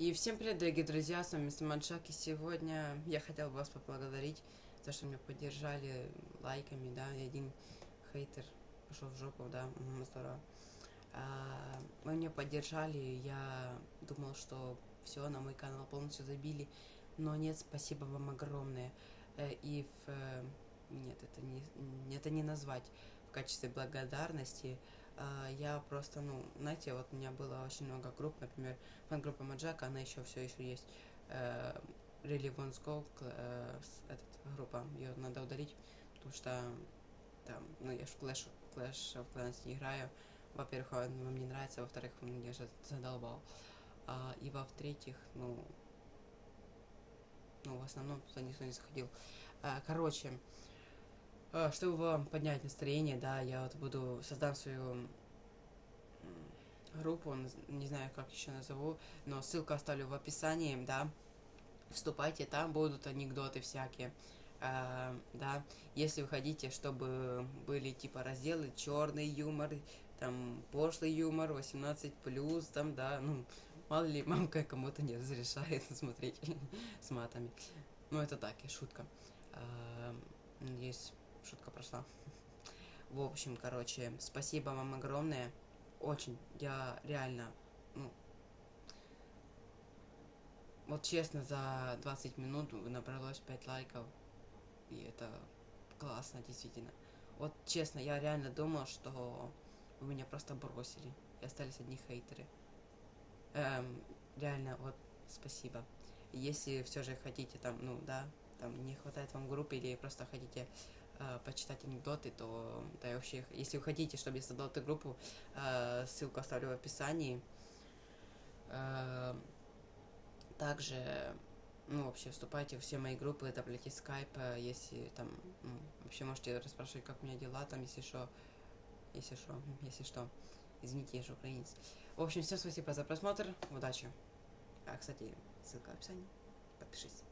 И всем привет, дорогие друзья, с вами Мистер Маншак, и сегодня я хотел бы вас поблагодарить за что меня поддержали лайками, да, и один хейтер пошел в жопу, да, угу, здорово. А, вы меня поддержали, я думал, что все, на мой канал полностью забили, но нет, спасибо вам огромное. Э, и в... Э, нет, это не, это не назвать в качестве благодарности, я просто, ну, знаете, вот у меня было очень много групп, например, фан-группа Маджака, она еще все еще есть. Really Wants Go, этот, группа, ее надо удалить, потому что там, ну, я в Clash, Clash of Clans не играю. Во-первых, он вам не нравится, во-вторых, он меня задолбал. А, и во-третьих, ну, ну, в основном туда никто не заходил. А, короче, а, чтобы вам поднять настроение, да, я вот буду создам свою группу, не знаю, как еще назову, но ссылку оставлю в описании, да. Вступайте, там будут анекдоты всякие. Uh, да, если вы хотите, чтобы были типа разделы черный юмор, там пошлый юмор, 18 плюс, там, да, ну, мало ли мамка кому-то не разрешает смотреть с матами. Ну, это так, и шутка. Uh, надеюсь, шутка прошла. В общем, короче, спасибо вам огромное. Очень, я реально, ну, вот честно, за 20 минут набралось 5 лайков. И это классно, действительно. Вот честно, я реально думал, что вы меня просто бросили. И остались одни хейтеры. Эм, реально, вот, спасибо. Если все же хотите там, ну да, там не хватает вам группы или просто хотите почитать анекдоты, то да и вообще, если вы хотите, чтобы я создал эту группу, э, ссылку оставлю в описании. Э, также, ну, вообще, вступайте в все мои группы, добавляйте скайп, если там, ну, вообще можете расспрашивать, как у меня дела, там, если что, если что, если что. Извините, я же украинец. В общем, всем спасибо за просмотр, удачи. А, кстати, ссылка в описании, подпишись.